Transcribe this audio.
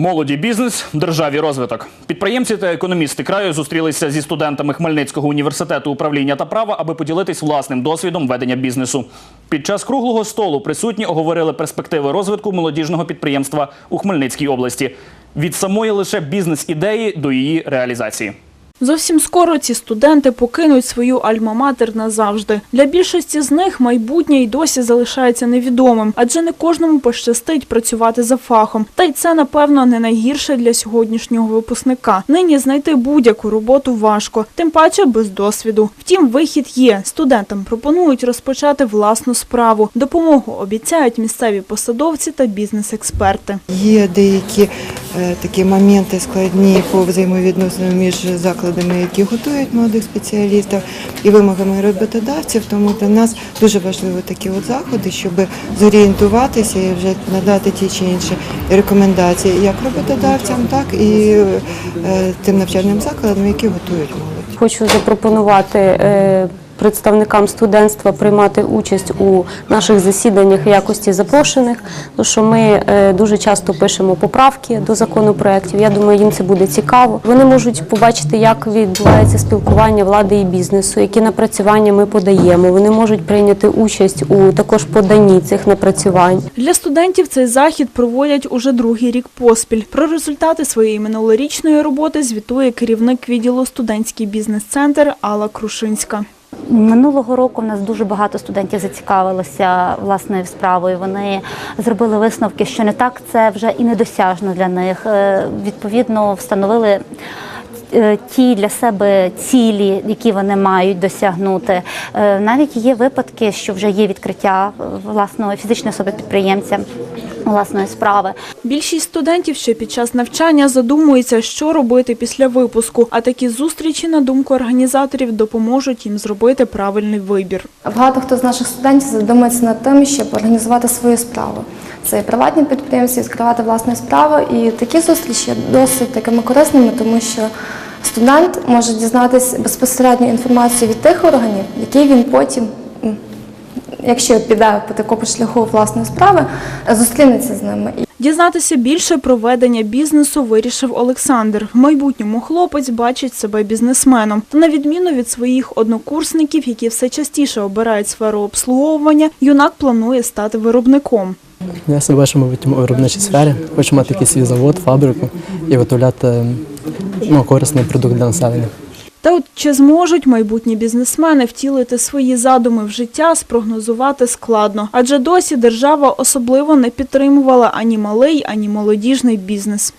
Молоді бізнес, державі розвиток. Підприємці та економісти краю зустрілися зі студентами Хмельницького університету управління та права, аби поділитись власним досвідом ведення бізнесу. Під час круглого столу присутні оговорили перспективи розвитку молодіжного підприємства у Хмельницькій області від самої лише бізнес-ідеї до її реалізації. Зовсім скоро ці студенти покинуть свою альма-матер назавжди. Для більшості з них майбутнє й досі залишається невідомим, адже не кожному пощастить працювати за фахом. Та й це, напевно, не найгірше для сьогоднішнього випускника. Нині знайти будь-яку роботу важко, тим паче без досвіду. Втім, вихід є. Студентам пропонують розпочати власну справу. Допомогу обіцяють місцеві посадовці та бізнес-експерти. Є деякі такі моменти складні по взаємовідносинам між закладами, які готують молодих спеціалістів, і вимогами роботодавців. Тому для нас дуже важливі такі от заходи, щоб зорієнтуватися і вже надати ті чи інші рекомендації як роботодавцям, так і е, тим навчальним закладам, які готують молодь. Хочу запропонувати е, представникам студентства приймати участь у наших засіданнях якості запрошених, тому що ми е, дуже часто пишемо поправки до законопроєктів. Я думаю, їм це буде цікаво. Вони можуть побачити, як відбувається спілкування влади і бізнесу, які напрацювання ми подаємо. Вони можуть прийняти участь у також поданні цих напрацювань. Для студентів цей захід проводять уже другий рік поспіль. Про результати своєї минулорічної роботи звітує керівник відділу студентський бізнес-центр Алла Крушинська. Минулого року в нас дуже багато студентів зацікавилося власною справою. Вони зробили висновки, що не так це вже і недосяжно для них. Е, Відповідно, встановили. е, Ті для себе цілі, які вони мають досягнути, Е, навіть є випадки, що вже є відкриття власної фізичної особи підприємця власної справи. Більшість студентів ще під час навчання задумується, що робити після випуску. А такі зустрічі, на думку організаторів, допоможуть їм зробити правильний вибір. Багато хто з наших студентів задумується над тим, щоб організувати свою справу. Це і приватні підприємці, відкривати власну справу. І такі зустрічі досить такими корисними, тому що студент може дізнатися безпосередньо інформацію від тих органів, які він потім, якщо піде по такому шляху власної справи, зустрінеться з ними. Дізнатися більше про ведення бізнесу вирішив Олександр. В майбутньому хлопець бачить себе бізнесменом. Та на відміну від своїх однокурсників, які все частіше обирають сферу обслуговування, юнак планує стати виробником. Я себе бачу, мабуть, у виробничій сфері. Хочу мати якийсь свій завод, фабрику і виготовляти ну, корисний продукт для населення. Та от чи зможуть майбутні бізнесмени втілити свої задуми в життя, спрогнозувати складно, адже досі держава особливо не підтримувала ані малий, ані молодіжний бізнес.